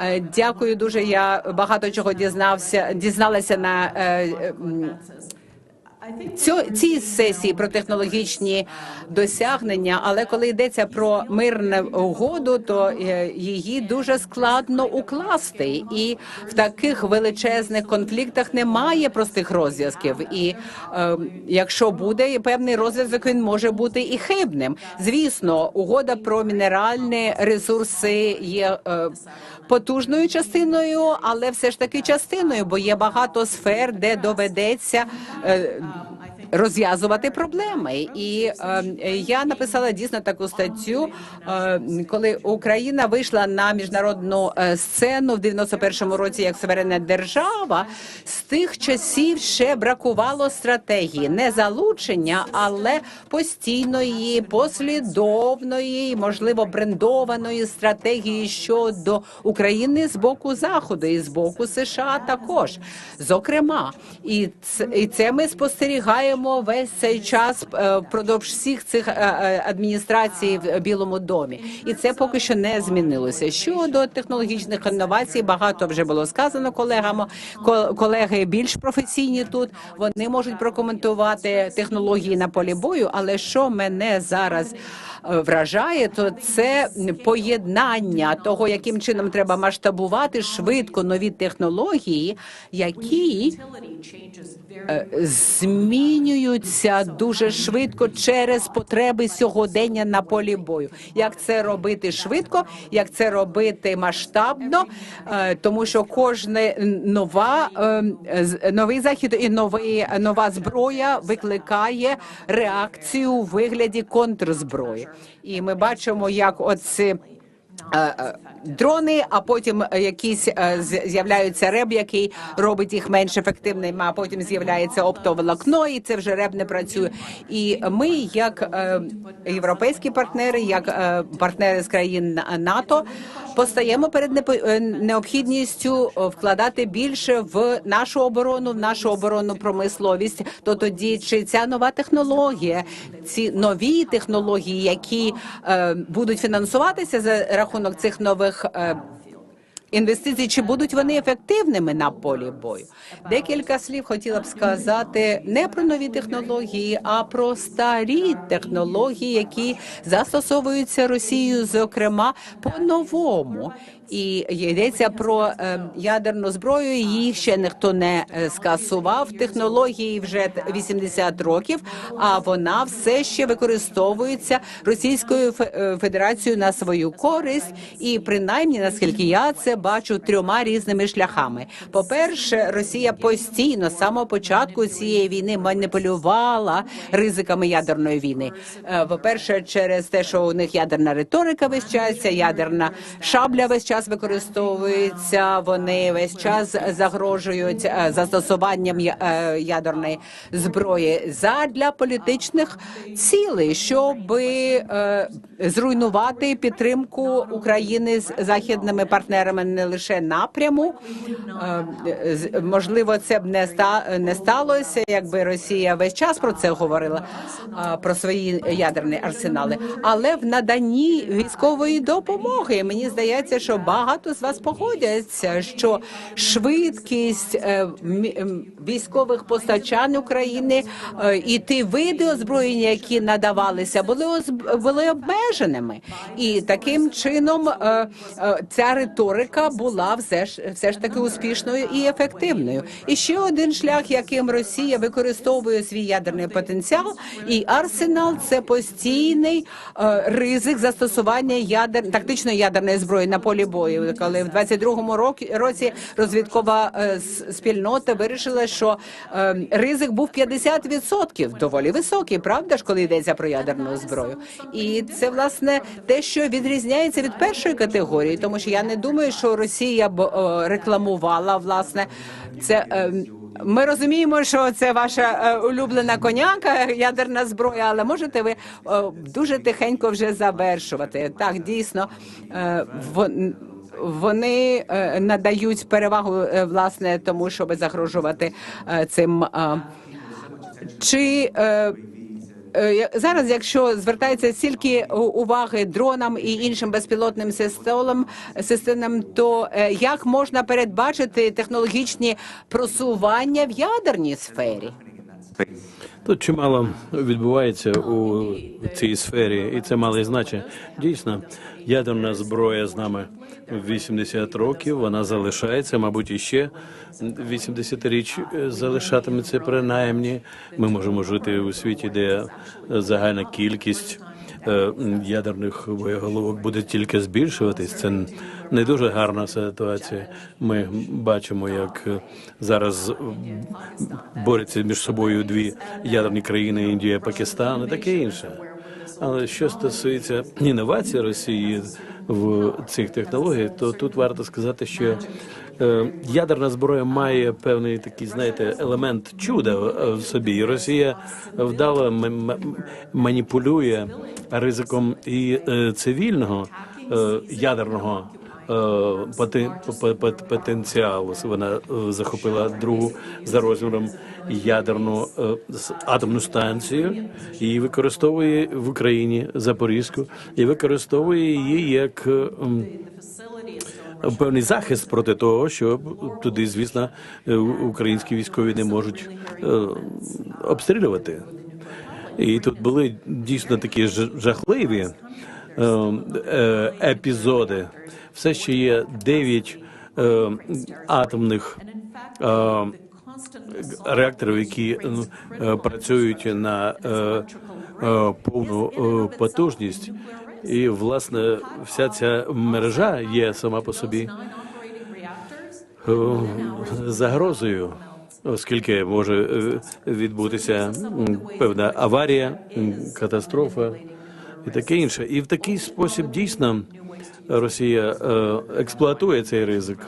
Е, Дякую дуже. Я багато чого дізнався, дізналася на е, цій сесії про технологічні досягнення. Але коли йдеться про мирну угоду, то е, її дуже складно укласти, і в таких величезних конфліктах немає простих розв'язків. І е, якщо буде певний розв'язок, він може бути і хибним. Звісно, угода про мінеральні ресурси є. Е, Потужною частиною, але все ж таки частиною, бо є багато сфер, де доведеться е, розв'язувати проблеми. І е, я написала дійсно таку статтю, е, коли Україна вийшла на міжнародну е, сцену в 91-му році як суверенна держава. З тих часів ще бракувало стратегії, не залучення, але постійної, послідовної, можливо, брендованої стратегії щодо України з боку заходу і з боку США також. Зокрема, і це, і це ми спостерігаємо весь цей час е, впродовж всіх цих е, е, адміністрацій в Білому домі, і це поки що не змінилося. Щодо технологічних інновацій, багато вже було сказано колегами. Ко- Колеги більш професійні тут вони можуть прокоментувати технології на полі бою. Але що мене зараз вражає, то це поєднання того, яким чином треба масштабувати швидко нові технології, які е, змінюються дуже швидко через потреби сьогодення на полі бою. Як це робити швидко, як це робити масштабно, е, тому що кожне нова е, новий захід і новий нова зброя викликає реакцію у вигляді контрзброї, і ми бачимо, як оці. Е, е, Дрони, а потім е, якісь з'являються реб, який робить їх менш ефективними. А потім з'являється оптоволокно, і це вже реб не працює. І ми, як європейські партнери, як партнери з країн НАТО, постаємо перед е, необхідністю е, вкладати більше в нашу оборону, в нашу оборонну промисловість. То тоді чи ця нова технологія, ці нові технології, які е, будуть фінансуватися за рахунок цих нових. Е, Інвестиції чи будуть вони ефективними на полі бою? Декілька слів хотіла б сказати не про нові технології, а про старі технології, які застосовуються Росією, зокрема по-новому. І йдеться про е, ядерну зброю. Її ще ніхто не е, скасував. Технології вже 80 років, а вона все ще використовується Російською е, Федерацією на свою користь. І принаймні, наскільки я це бачу, трьома різними шляхами. По перше, Росія постійно з самого початку цієї війни маніпулювала ризиками ядерної війни. Е, По перше, через те, що у них ядерна риторика час, ядерна шабля весь час використовується. Вони весь час загрожують е, застосуванням е, ядерної зброї задля політичних цілей, щоб е, зруйнувати підтримку України з західними партнерами не лише напряму. Можливо, це б не не сталося, якби Росія весь час про це говорила про свої ядерні арсенали, але в наданні військової допомоги мені здається, що багато з вас погодяться, що швидкість е, військових постачань України е, і ті види озброєння, які надавалися, були були обмеженими, і таким чином е, ця риторика була все ж все ж таки успішною і ефективною. І ще один шлях, яким Росія використовує свій ядерний потенціал і арсенал, це постійний ризик застосування ядер тактичної ядерної зброї на полі бою. Коли в 22-му році розвідкова е, спільнота вирішила, що е, ризик був 50%, доволі високий, правда ж, коли йдеться про ядерну зброю. І це власне те, що відрізняється від першої категорії, тому що я не думаю, що Росія б рекламувала власне це. е, Ми розуміємо, що це ваша е, улюблена коняка, ядерна зброя, але можете ви дуже тихенько вже завершувати. Так, дійсно, е, вони е, надають перевагу е, власне тому, щоб загрожувати е, цим. Чи Зараз, якщо звертається стільки уваги дронам і іншим безпілотним системам, системам, то як можна передбачити технологічні просування в ядерній сфері? Тут чимало відбувається у цій сфері, і це мало значення. Дійсно, ядерна зброя з нами 80 років. Вона залишається, мабуть, іще 80 річ е, залишатиметься принаймні. Ми можемо жити у світі, де загальна кількість е, ядерних боєголовок буде тільки збільшуватись. Це не дуже гарна ситуація. Ми бачимо, як зараз борються між собою дві ядерні країни Індія, Пакистан і таке інше. Але що стосується інновацій Росії в цих технологіях, то тут варто сказати, що е, ядерна зброя має певний такий, знаєте, елемент чуда в собі. І Росія вдало маніпулює ризиком і е, цивільного е, ядерного е, потенціалу. Вона е, захопила другу за розміром ядерну е, атомну станцію і використовує в Україні Запорізьку і використовує її як е, певний захист проти того, що туди, звісно, українські військові не можуть обстрілювати. І тут були дійсно такі жахливі е, е, епізоди. Все ще є дев'ять е, атомних е, реакторів, які ну, е, працюють на е, е, повну е, потужність. І власне вся ця мережа є сама по собі е, загрозою, оскільки може е, відбутися певна аварія, катастрофа і таке інше. І в такий спосіб дійсно Росія е, експлуатує цей ризик.